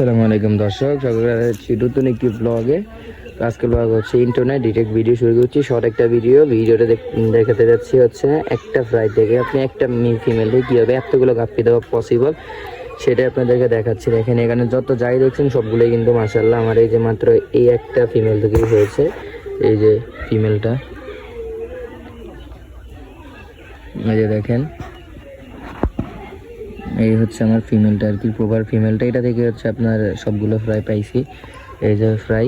আসসালামু আলাইকুম দর্শক সকলে নতুন একটি ব্লগে আজকে ব্লগ হচ্ছে ইন্টারনেট ডিটেক্ট ভিডিও শুরু করছি শর্ট একটা ভিডিও ভিডিওটা দেখ- দেখাতে যাচ্ছি হচ্ছে একটা ফ্রাই থেকে। আপনি একটা মেল ফিমেল থেকে কীভাবে এতগুলো গাপ্পি দেওয়া পসিবল সেটাই আপনাদেরকে দেখাচ্ছি। দেখেন এখানে যত যাই দেখছেন, সবগুলোই কিন্তু মাসাল্লাহ আমার এই যে মাত্র এই একটা ফিমেল থেকেই হয়েছে। এই যে ফিমেলটা এই যে দেখেন। এই হচ্ছে আমার ফিমেলটা আর কি প্রপার ফিমেলটা এটা থেকে হচ্ছে আপনার সবগুলো ফ্রাই পাইছি। এই যে ফ্রাই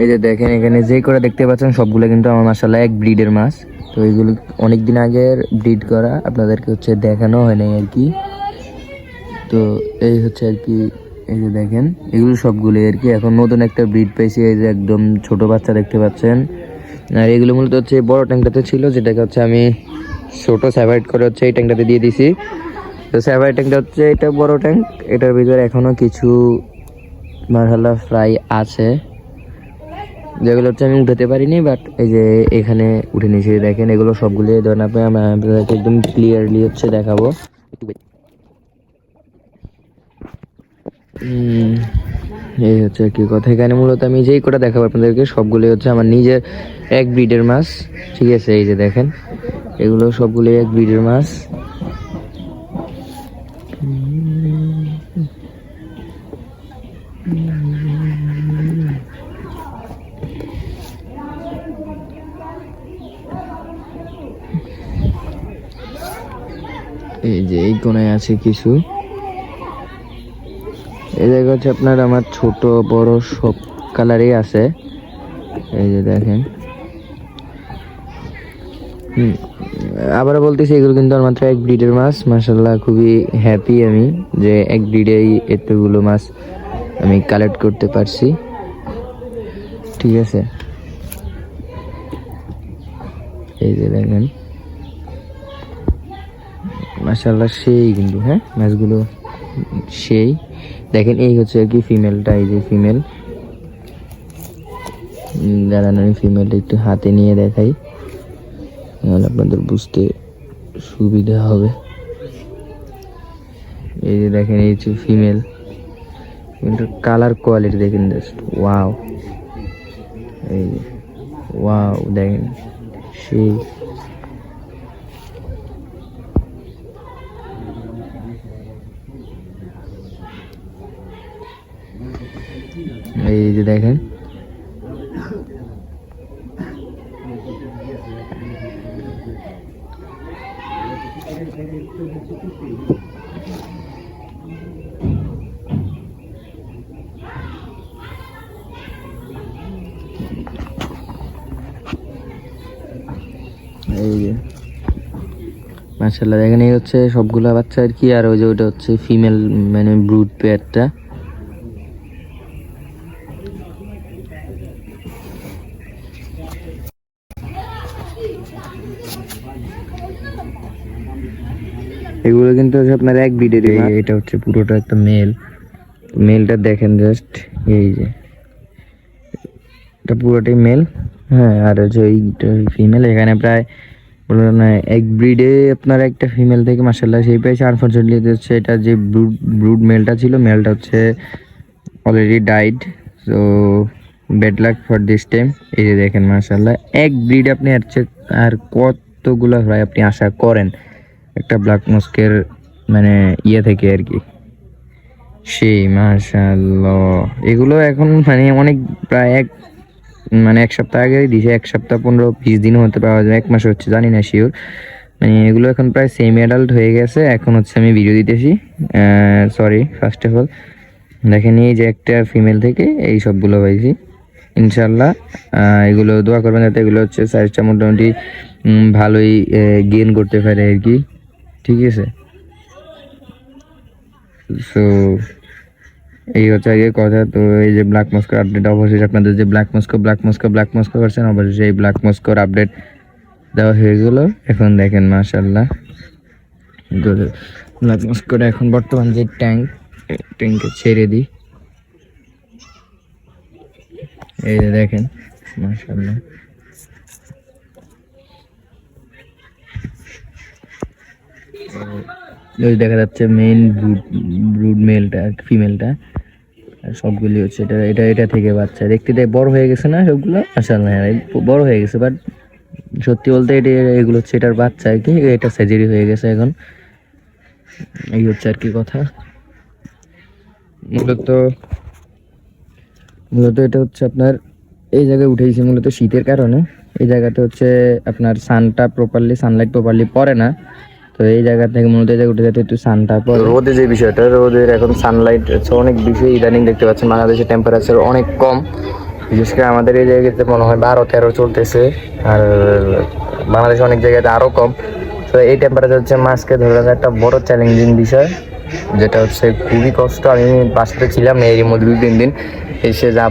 এই যে দেখেন, এখানে যে করে দেখতে পাচ্ছেন, সবগুলো কিন্তু আমার মাসাল্লাহ এক ব্রিডের মাছ। তো এইগুলো অনেক দিন আগের ব্রিড করা, আপনাদেরকে হচ্ছে দেখানো হয় নাই আর কি। তো এই হচ্ছে আর কি, এই যে দেখেন, এগুলো সবগুলোই আর কি। এখন নতুন একটা ব্রিড পেয়েছি এই যে একদম ছোট বাচ্চা দেখতে পাচ্ছেন। আর এগুলো মূলত হচ্ছে বড় ট্যাঙ্কটাতে ছিল, যেটাকে হচ্ছে আমি ছোট সেপারেট করে হচ্ছে এই ট্যাঙ্কটাতে দিয়ে দিছি। তো সেপারেট ট্যাঙ্কটা হচ্ছে এটা বড় ট্যাঙ্ক এটার ভিতরে এখনও কিছু মার্হালা ফ্রাই আছে, যেগুলো হচ্ছে আমি উঠাতে পারিনি বাট এই যে এখানে উঠে নিয়েছি, দেখেন এগুলো সবগুলো ধরেন আপনি আমি একদম ক্লিয়ারলি হচ্ছে দেখাবো। এই হচ্ছে কি কথা। এখানে মূলত আমি যেই কটা দেখাবো আপনাদেরকে, সবগুলোই হচ্ছে আমার নিজের এক ব্রিডের মাছ, ঠিক আছে? এই যে দেখেন, এগুলো সবগুলোই এক ব্রিডের মাছ। এই যে, এই কোনায় আছে কিছু। এই জায়গা হচ্ছে আপনার আমার ছোট, বড় সব কালারই আছে। এই যে দেখেন। আবার বলতেছি, এগুলো কিন্তু আমার মাত্র এক ব্রিডের মাছ। মাসাল্লাহ খুবই হ্যাপি আমি যে এক ব্রিডেই এতগুলো মাছ আমি কালেক্ট করতে পারছি। ঠিক আছে? এই যে দেখেন। মাসাল্লাহ সেই কিন্তু হ্যাঁ? মাছগুলো সেই। দেখেন, এই হচ্ছে আর কি ফিমেলটা এই যে ফিমেল দাঁড়ানো ফিমেলটা একটু হাতে নিয়ে দেখাই। নাহলে আপনাদের বুঝতে সুবিধা হবে। এই যে দেখেন, এই হচ্ছে ফিমেল কিন্তু কালার কোয়ালিটি দেখেন জাস্ট ওয়াও এই ওয়াও দেখেন সেই এই যে দেখেন এই যে মার্শাল্লাহ দেখেন এই হচ্ছে সবগুলা বাচ্চা আর কি আর ওই যে ওটা হচ্ছে ফিমেল মানে ব্রুড পেয়ারটা এগুলো কিন্তু হচ্ছে আপনার এক ব্রিডের এটা হচ্ছে পুরোটা একটা মেল মেলটা দেখেন জাস্ট এই যে। এটা পুরোটাই মেল হ্যাঁ আর এইটা ফিমেল এখানে প্রায় বললাম না এক ব্রিডে আপনার একটা ফিমেল থেকে মার্শাল্লাহ সেই পেয়েছে আনফর্চুনেটলি হচ্ছে এটা যে ব্রুড ব্রুড মেলটা ছিল মেলটা হচ্ছে already dyed so bad luck for this time এই যে দেখেন মার্শাল্লাহ এক ব্রিড আপনি আর আর কতগুলো হয় আপনি আশা করেন? একটা ব্ল্যাক মস্কের মানে ইয়ে থেকে আর কি। সেই মাশাল্লাহ এগুলো এখন মানে অনেক প্রায় এক মানে এক সপ্তাহ আগে দিছে, এক সপ্তাহ পনেরো বিশ দিনও হতে পাওয়া যায় এক মাস হচ্ছে, জানি না শিওর মানে এগুলো এখন প্রায় সেম অ্যাডাল্ট হয়ে গেছে, এখন হচ্ছে আমি ভিডিও দিতেছি। সরি ফার্স্ট অফ অল দেখেন এই যে একটা ফিমেল থেকে এই সবগুলো পাইছি ইনশাল্লাহ এগুলো দোয়া করবেন যাতে এগুলো হচ্ছে সাইজটা মোটামুটি ভালোই গেন করতে পারে আর কি। ঠিক আছে? সো এই হচ্ছে আগে কথা, তো এই যে ব্ল্যাক মস্কোর আপডেট অবশ্যই আপনাদের যে black Moscow black Moscow black Moscow করছেন অবশ্যই এই ব্ল্যাক মস্কোর আপডেট দেওয়া হয়ে গেল। এখন দেখেন মাশাল্লাহ ব্ল্যাক মস্কোর এখন বর্তমান যে ট্যাঙ্ক ট্যাঙ্কে ছেড়ে দিই। এই যে দেখেন মাশাল্লাহ ওই দেখা যাচ্ছে মেইন ব্রুড ব্রুড মেলটা ফিমেলটা আর সবগুলি হচ্ছে এটা এটা এটা থেকে বাচ্চা। দেখতে দেখ বড় হয়ে গেছে না সবগুলো? আসলে না বড় হয়ে গেছে বাট সত্যি বলতে এটা এগুলো হচ্ছে এটার বাচ্চা আর কি এটা সার্জারি হয়ে গেছে এখন। এই হচ্ছে আর কি কথা। মূলত মূলত এটা হচ্ছে আপনার এই জায়গায় উঠেছি মূলত শীতের কারণে। এই জায়গাতে হচ্ছে আপনার সানটা প্রপারলি সানলাইট প্রপারলি পড়ে না। তো এই জায়গা থেকে মনে জায়গায় উঠে একটু সানটা পড়ে রোদে যে বিষয়টা, রোদের এখন সানলাইট হচ্ছে অনেক বেশি ইদানিং দেখতে পাচ্ছেন। বাংলাদেশের টেম্পারেচার অনেক কম। বিশেষ করে আমাদের এই জায়গাতে মনে হয় বারো তেরো চলতেছে, আর বাংলাদেশে অনেক জায়গাতে আরও কম। তো এই টেম্পারেচার হচ্ছে মাছকে ধরে রাখা একটা বড় চ্যালেঞ্জিং বিষয়, যেটা হচ্ছে খুবই কষ্ট। আমি বাসাতে ছিলাম এর মধ্যে দুই তিন দিন। এসে যা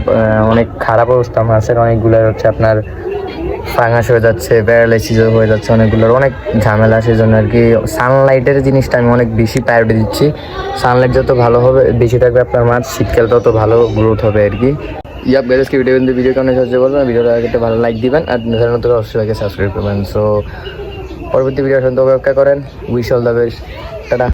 অনেক খারাপ অবস্থা, মাছের অনেকগুলো হচ্ছে আপনার ফাঙ্গাস হয়ে যাচ্ছে প্যারালাইসিস হয়ে যাচ্ছে, অনেকগুলোর অনেক ঝামেলা সেই জন্য আর কি সানলাইটের জিনিসটা আমি অনেক বেশি প্রায়োরিটি দিচ্ছি। সানলাইট যত ভালো হবে, বেশি থাকবে আপনার মাছ, শীতকাল তত ভালো গ্রোথ হবে আর কি। ইয়াপ গাইজকে ভিডিও কিন্তু ভিডিও কেমন সাহায্য করবেন ভিডিওটা একটা ভালো লাইক দিবেন, আর থেকে অবশ্যই সাবস্ক্রাইব করবেন। সো পরবর্তী ভিডিও শুনতে অপেক্ষা করেন। Wish all the best tata